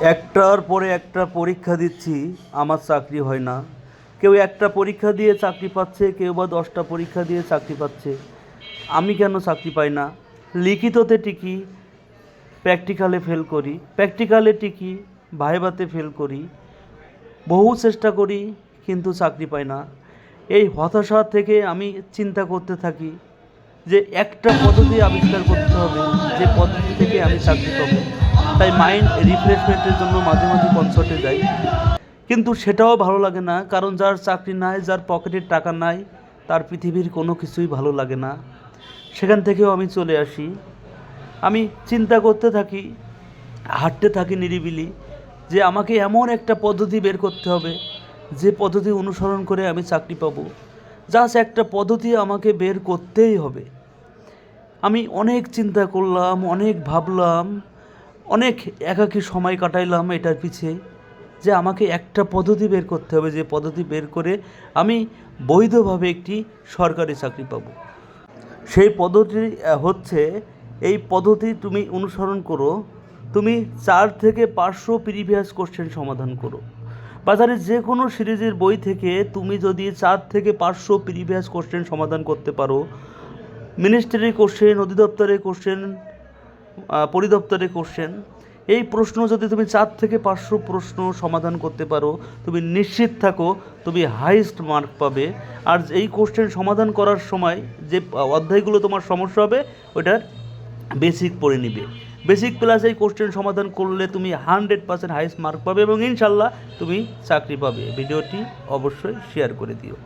একটার পরে একটা পরীক্ষা দিচ্ছি, আমার চাকরি হয় না। কেউ একটা পরীক্ষা দিয়ে চাকরি পাচ্ছে, কেউ বা দশটা পরীক্ষা দিয়ে চাকরি পাচ্ছে। আমি কেন চাকরি পাই না? লিখিততে টিকি, প্র্যাকটিক্যালে ফেল করি। প্র্যাকটিক্যালে টিকি ভাইভাতে ফেল করি। বহু চেষ্টা করি, কিন্তু চাকরি পাই না। এই হতাশা থেকে আমি চিন্তা করতে থাকি যে একটা পদ্ধতি আবিষ্কার করতে হবে, যে পদ্ধতি থেকে আমি চাকরি পাবো। তাই মাইন্ড রিফ্রেশমেন্টের জন্য মাঝে মাঝে কনসার্টে যাই। কিন্তু সেটাও ভালো লাগে না, কারণ যার চাকরি নাই, যার পকেটের টাকা নাই, তার পৃথিবীর কোনো কিছুই ভালো লাগে না। সেখান থেকেও আমি চলে আসি। আমি চিন্তা করতে থাকি, হাঁটতে থাকি নিরিবিলি যে আমাকে এমন একটা পদ্ধতি বের করতে হবে, যে পদ্ধতি অনুসরণ করে আমি চাকরি পাবো। জাস্ট একটা পদ্ধতি আমাকে বের করতেই হবে। আমি অনেক চিন্তা করলাম, অনেক ভাবলাম অনেক একাকী সময় কাটাইলাম এটার পিছে যে আমাকে একটা পদ্ধতি বের করতে হবে, যে পদ্ধতি বের করে আমি বৈধভাবে একটি সরকারি চাকরি পাবো। সেই পদ্ধতি হচ্ছে এই পদ্ধতি তুমি অনুসরণ করো, তুমি চার থেকে পাঁচশো প্রিভিয়াস কোশ্চেন সমাধান করো। বাজারে যে কোনো সিরিজের বই থেকে তুমি যদি চার থেকে পাঁচশো প্রিভিয়াস কোশ্চেন সমাধান করতে পারো মিনিস্ট্রির কোশ্চেন অধিদপ্তরের কোশ্চেন পরিদপ্তরের কোশ্চেন এই প্রশ্ন যদি তুমি চার থেকে পাঁচশো প্রশ্ন সমাধান করতে পারো, তুমি নিশ্চিত থাকো তুমি হাইস্ট মার্ক পাবে। আর এই কোশ্চেন সমাধান করার সময় যে অধ্যায়গুলো তোমার সমস্যা হবে ওটার বেসিক পড়ে নিবে। বেসিক প্লাস এই কোশ্চেন সমাধান করলে তুমি হান্ড্রেড পার্সেন্ট হাইস্ট মার্ক পাবে এবং ইনশাল্লাহ তুমি চাকরি পাবে। ভিডিওটি অবশ্যই শেয়ার করে দিও।